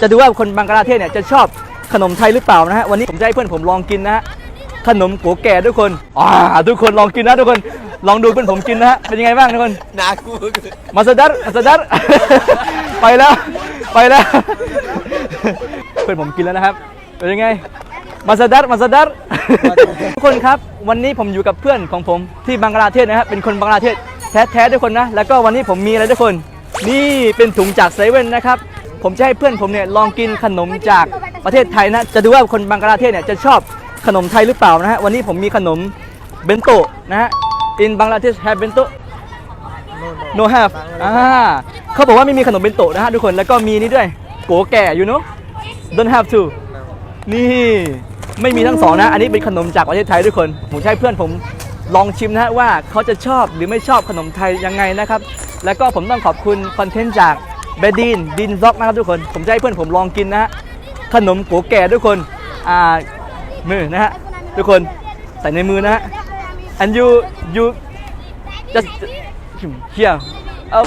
จะดูว่าคนบังกลาเทศเนี่ยจะชอบขนมไทยหรือเปล่านะฮะวันนี้ผมจะให้เพื่อนผมลองกินนะฮะขนมกัวแก่ทุกคนอ่าทุกคนลองกินนะทุกคนลองดูเพื่อนผมกินนะฮะเป็นยังไงบ้างทุกคนนากูมาสดัดมาสดัดไปแล้วไปแล้วเพื่อนผมกินแล้วนะครับเป็นยังไงมาสดัดมาสดัดทุกคนครับ วันนี้ผมอยู่กับเพื่อนของผมที่บังกลาเทศนะครับเป็นคนบังกลาเทศแท้ๆทุกคนนะแล้วก็วันนี้ผมมีอะไรทุกคน นี่เป็นถุงจากเซเว่นนะครับ ผมจะให้เพื่อนผมเนี่ยลองกินขนมจากประเทศไทยนะ จะดูว่าคนบังกลาเทศเนี่ยจะชอบขนมไทยหรือเปล่านะฮะ วันนี้ผมมีขนมเบนโตะนะฮะ in Bangladesh have bento no have อ่าเขาบอกว่าไม่มีขนมเบนโตะนะฮะทุกคน แล้วก็มีนี่ด้วยโกแก่ you know don't have to นี่ไม่มีทั้งสองนะ อันนี้เป็นขนมจากประเทศไทยทุกคน ผมจะใช้เพื่อนผมลองชิมนะฮะว่าเขาจะชอบหรือไม่ชอบขนมไทยยังไงนะครับ แล้วก็ผมต้องขอบคุณคอนเทนต์จาก เบดินดินบล็อกนะครับทุกคน ผมจะให้เพื่อนผมลองกินนะฮะขนมโกแก่ทุกคนอ่ามือนะฮะทุกคนใส่ในมือนะฮะ and you you just here เอา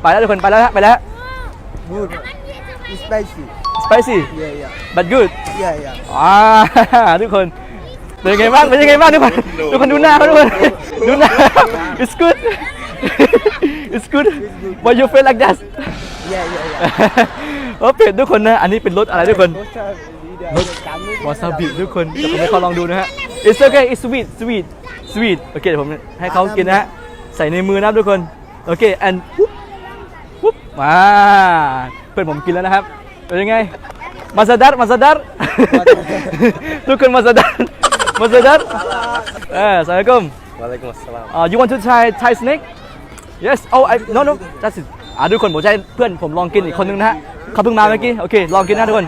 ไปแล้วทุกคนไปแล้วฮะไปแล้วฮะ good spicy spicy yeah yeah but good yeah yeah อ่าทุกคนเป็นยังไงบ้างเป็นยังไงบ้างทุกคนทุกคนดูหน้าเขาทุกคนดูหน้า it's good it's good why you feel like that yeah yeah yeah โอ้เผ็ดทุกคนนะ อันนี้เป็นรสอะไรทุกคนรสวาซาบิทุกคนเดี๋ยวผมให้เขาลองดูนะฮะ it's okay it's sweet sweet sweet โอเคเดี๋ยวผมให้เขากินนะฮะ ใส่ในมือนะครับทุกคน โอเค and ปุ๊บปุ๊บมาเพื่อนผมกินแล้วนะครับ เป็นยังไงมาสดัดมาสดัดทุกคนมาสดัดมาสดัดเออสวัสดีครับ Waalaikumsalam uh, you want to try Thai snake yes oh I no no that's it อ่าทุกคนผมจะให้เพื่อนผมลองกินอีกคนนึงนะฮะเขาเพิ่งมาเมื่อกี้ โอเค ลองกินนะทุกคน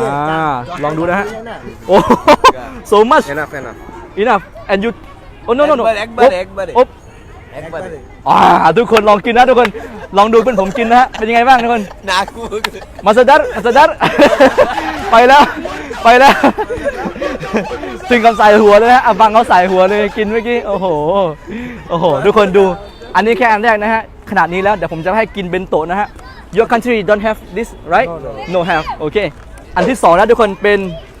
อ่า ลองดูนะฮะ โอ้ so much enough enough enough and you oh no no no เอ็กเบิร์ดเอ็กเบิร์ดโอ๊บ Ekbar อ่าทุกคนลองกินนะทุกคน ลองดูเพื่อนผมกินนะฮะ เป็นยังไงบ้างทุกคนนากูมาสดัดมาสดัด ไปแล้ว ไปแล้ว ถึงกับใส่หัวเลยนะอะบังเขาใส่หัวเลยกินเมื่อกี้ โอ้โห โอ้โห ทุกคนดู อันนี้แค่อันแรกนะฮะ ขนาดนี้แล้วเดี๋ยวผมจะให้กินเบนโตะนะฮะ Your country don't have this right No, no have โอเค อันที่สองนะทุกคนเป็น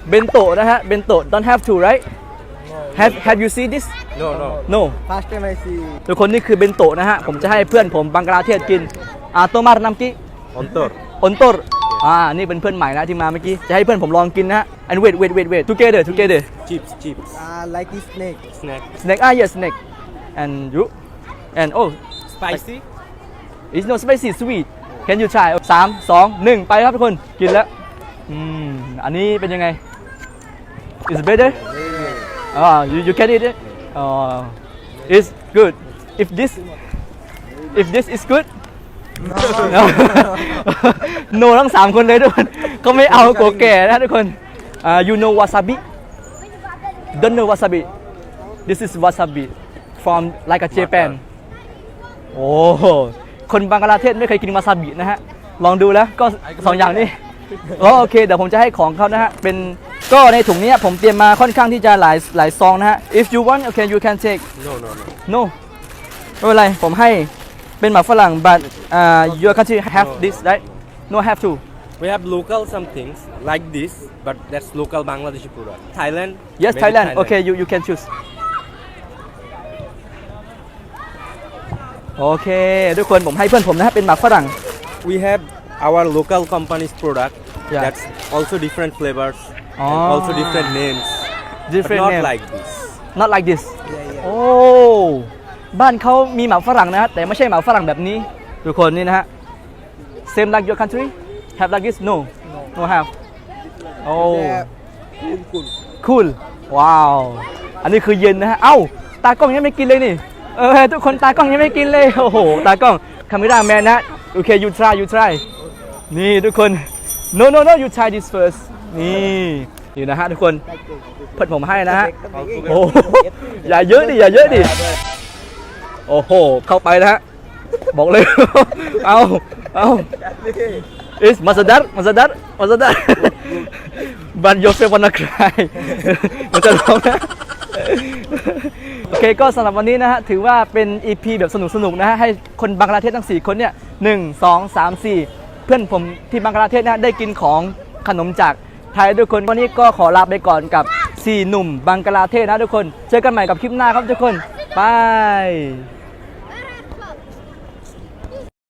เบนโตะนะฮะ เบนโตะ don't have to right have have you seen this no no no first time I see ทุกคนนี่คือเบนโตะนะฮะ ผมจะให้เพื่อนผมบังกลาเทศกินอาโตมารนัมกิ ontor อนโตรอ่า นี่เป็นเพื่อนใหม่นะที่มาเมื่อกี้ จะให้เพื่อนผมลองกินนะฮะ and wait wait wait wait together together chips chips Uh, like this snake. snack snake ah yes snake and you and oh spicy it's no spicy sweet can you try สามสองหนึ่งไปครับทุกคนกินแล้วอืมอันนี้เป็นยังไง is better อ่า you you can eat it อ๋อ it's good if this if this is good no ทั้งสามคนเลยทุกคนเขาไม่เอาโกแก่นะทุกคนอ่า you know wasabi don't know wasabi this is wasabi from like a Japan โอ้โหคนบังกลาเทศไม่เคยกินวาซาบินะฮะ ลองดูแล้วก็สองอย่างนี้อ๋อโอเคเดี๋ยวผมจะให้ของเขานะฮะ เป็นก็ในถุงเนี้ยผมเตรียมมาค่อนข้างที่จะหลายหลายซองนะฮะ if you want okay you can take no no no no ไม่เป็นไรผมให้เป็นหมาฝรั่ง but uh, your country have this right no have to We have local some things like this, but that's local Bangladeshi product. Thailand. yes made in Thailand okay you you can choose โอเค ทุกคนผมให้เพื่อนผมนะฮะเป็นหมาฝรั่ง We have our local company's product. Yeah. That's also different flavors Oh. and also different names. different but not name like this. not like this โอ้บ้านเขามีหมาฝรั่งนะฮะแต่ไม่ใช่หมาฝรั่งแบบนี้ ทุกคนนี่นะฮะ same like your country have like this no no have โอ้ cool ว้าว อันนี้คือเย็นนะฮะ เอ้า ตากล้องยังไม่กินเลยนี่ เออทุกคนตากล้องยังไม่กินเลย โอ้โห ตากล้องคาเมราแมนนะ โอเค you try you try นี่ทุกคน no no no you try this first นี่นี่นะฮะทุกคนเพื่อนผมให้นะฮะ โอ้โหอย่าเยอะดิ อย่าเยอะดิ โอ้โห เข้าไปนะฮะ บอกเลย เอาเอา is Mazadar Mazadar Mazadar but your face wanna cry มันจะร้องนะ เคก็สำหรับวันนี้นะฮะถือว่าเป็น EP แบบสนุกสนุกนะฮะให้คนบังกลาเทศทั้ง 4 คนเนี่ยหนึ่งสองสามสี่เพื่อนผมที่บังกลาเทศนะได้กินของขนมจากไทยทุกคนวันนี้ก็ขอลาไปก่อนกับ 4 หนุ่มบังกลาเทศนะทุกคน เจอกันใหม่กับคลิปหน้าครับทุกคนบาย